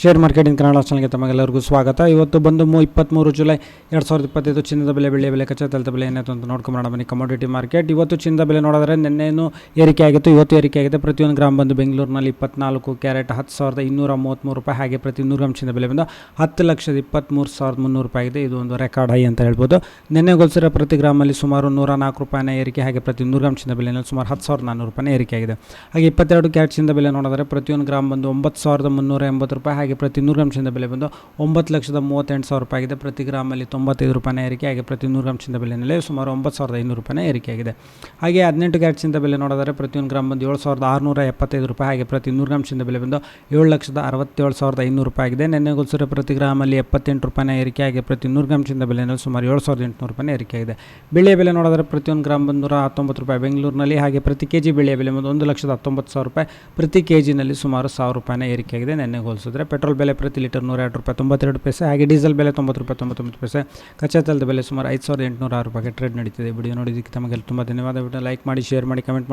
Share market in Kannada ಚಾನಲ್ಗೆ ತಮಗೆಲ್ಲರಿಗೂ ಸ್ವಾಗತ. ಇವತ್ತು ಬಂದು ಮೂ ಇಪ್ಪತ್ತ್ಮೂರು ಜುಲೈ ಎರಡು ಸಾವಿರದ ಇಪ್ಪತ್ತೈದು ಚಿನ್ನದ ಬೆಲೆ ಬೆಳೆ ಬೆಲೆ, ಕಚ್ಚಾ ತಲದ ಬೆಲೆ ಏನಾಯ್ತು ಅಂತ ನೋಡ್ಕೊಂಬರೋಣ ಬನ್ನಿ ಕಮೋಡಿಟಿ ಮಾರ್ಕೆಟ್ ಇವತ್ತು ಚಿನ್ನದ ಬೆಲೆ ನೋಡಿದ್ರೆ ನಿನ್ನೆನೂ ಏರಿಕೆ ಆಗಿತ್ತು, ಇವತ್ತು ಏರಿಕೆ ಆಗಿದೆ. ಪ್ರತಿಯೊಂದು ಗ್ರಾಮ್ ಬಂದು ಬೆಂಗಳೂರಿನಲ್ಲಿ ಇಪ್ಪತ್ನಾಲ್ಕು ಕ್ಯಾರೆಟ್ ಹತ್ತು ಸಾವಿರದ ಇನ್ನೂರ ಮೂವತ್ತ್ಮೂರು ರೂಪಾಯಿ, ಹಾಗೆ ಪ್ರತಿ ನೂರು ಗ್ರಾಮ್ ಚಿನ್ನದ ಬೆಲೆ ಬಂದು ಹತ್ತು ಲಕ್ಷದ ಇಪ್ಪತ್ತ್ಮೂರು ಸಾವಿರದ ಮುನ್ನೂರು ರೂಪಾಯಿ ಆಗಿದೆ. ಇದು ಒಂದು ರೆಕಾರ್ಡ್ ಹೈ ಅಂತ ಹೇಳ್ಬೋದು. ನಿನ್ನೆ ಗೊಲ್ಸಿರ ಪ್ರತಿ ಗ್ರಾಮಲ್ಲಿ ಸುಮಾರು ನೂರ ನಾಲ್ಕು ರೂಪಾಯಿನ ಏರಿಕೆ, ಹಾಗೆ ಪ್ರತಿ ನೂರು ಗ್ರಾಮ್ ಚಿನ್ನದ ಬೆಲೆಯಲ್ಲಿ ಸುಮಾರು ಹತ್ತು ಸಾವಿರದ ನಾನ್ನೂರು ರೂಪಾಯಿ ಏರಿಕೆ ಆಗಿದೆ. ಹಾಗೆ ಇಪ್ಪತ್ತೆರಡು ಕ್ಯಾರೆಟ್ ಚಿನ್ನದ ಬೆಲೆ ನೋಡಿದ್ರೆ ಪ್ರತಿಯೊಂದು ಗ್ರಾಮ್ ಬಂದು ಒಂಬತ್ತು ಸಾವಿರದ ಮುನ್ನೂರ ಎಂಬತ್ತು ರೂಪಾಯಿ ಹಾಗೆ ಪ್ರತಿ ನೂರು ಗ್ರಾಮ್ ಚಿನ್ನದ ಬೆಲೆ ಬಂದು ಒಂಬತ್ತು ಲಕ್ಷದ ಮೂವತ್ತೆಂಟು ಸಾವಿರ ರೂಪಾಯಿ ಆಗಿದೆ. ಪ್ರತಿ ಗ್ರಾಮಲ್ಲಿ ತೊಂಬತ್ತೈದು ರೂಪಾಯಿನ ಏರಿಕೆ ಹಾಗೆ ಪ್ರತಿ ನೂರು ಗ್ರಾಮ್ ಚಿನ್ನದ ಬೆಲೆಯಲ್ಲಿ ಸುಮಾರು ಒಂಬತ್ತು ಸಾವಿರದ ಐನೂರು ರೂಪಾಯಿನ ಏರಿಕೆ ಆಗಿದೆ. ಹಾಗೆ ಹದಿನೆಂಟು ಕ್ಯಾರೆಟ್ ಚಿನ್ನದ ಬೆಲೆ ನೋಡಿದರೆ ಪ್ರತಿಯೊಂದು ಗ್ರಾಮ್ ಬಂದು ಏಳು ಸಾವಿರದ ಆರುನೂರ ಎಪ್ಪತ್ತೈದು ರೂಪಾಯಿ. ಹಾಗೆ ಪ್ರತಿ ನೂರು ಗ್ರಾಮ್ ಚಿನ್ನದ ಬೆಲೆ ಬಂದು ಏಳು ಲಕ್ಷದ ಅರವತ್ತೇಳು ಸಾವಿರದ ಐನೂರು ರೂಪಾಯಿ ಆಗಿದೆ. ನಿನ್ನೆ ಹೋಲಿಸಿದ್ರೆ ಪ್ರತಿ ಗ್ರಾಮಲ್ಲಿ ಎಪ್ಪತ್ತೆಂಟು ರೂಪಾಯಿನ ಏರಿಕೆ ಹಾಗೆ ಪ್ರತಿ ನೂರು ಗ್ರಾಮ್ ಚಿನ್ನದ ಬೆಲೆಯಲ್ಲಿ ಸುಮಾರು ಏಳು ಸಾವಿರದ ಎಂಟುನೂರು ರೂಪಾಯಿನ ಏರಿಕೆ ಆಗಿದೆ. ಬೆಳೆಯ ಬೆಲೆ ನೋಡಿದರೆ ಪ್ರತಿಯೊಂದು ಗ್ರಾಮ್ ಬಂದು ನೂರ ಹತ್ತೊಂಬತ್ತು ರೂಪಾಯಿ. ಬೆಂಗಳೂರಿನಲ್ಲಿ ಹಾಗೆ ಪ್ರತಿ ಕೆ ಜಿ ಬೆಳೆಯ ಬೆಲೆ ಬಂದು ಒಂದು ಲಕ್ಷದ ಹತ್ತೊಂಬತ್ತು ಸಾವಿರ ರೂಪಾಯಿ. ಪ್ರತಿ ಕೆ ಜಿನಲ್ಲಿ ಸುಮಾರು ಸಾವಿರ ರೂಪಾಯಿನ ಏರಿಕೆ ಆಗಿದೆ. ನೆನ್ನೆ ಹೋಲಿಸಿದ್ರೆ ಪೆಟ್ರೋಲ್ ಬೆಲೆ ಪ್ರತಿ ಲೀಟರ್ ನೂರ ಎರಡು ರೂಪಾಯಿ, ತೊಂಬತ್ತೆರಡು ಪೈಸೆ, ಹಾಗೆ ಡೀಸೆಲ್ ಬೆಲೆ ತೊಂಬತ್ತು ರೂಪಾಯಿ, ತೊಂಬತ್ತೊಂಬತ್ತು ಪೈಸೆ ಕಚ್ಚಾ ತೈಲದ ಬೆಲೆ ಸುಮಾರು ಐದು ಸಾವಿರದ ಎಂಟುನೂರ ಆರು ರೂಪಾಯಿಗೆ ಟ್ರೇಡ್ ನಡೀತಿದೆ. ವಿಡಿಯೋ ನೋಡಿದ್ದಕ್ಕೆ ತಮಗೆಲ್ಲ ತುಂಬ ಧನ್ಯವಾದ. ವಿಡಿಯೋ ಲೈಕ್ ಮಾಡಿ, ಶೇರ್ ಮಾಡಿ, ಕಮೆಂಟ್ ಮಾಡಿ.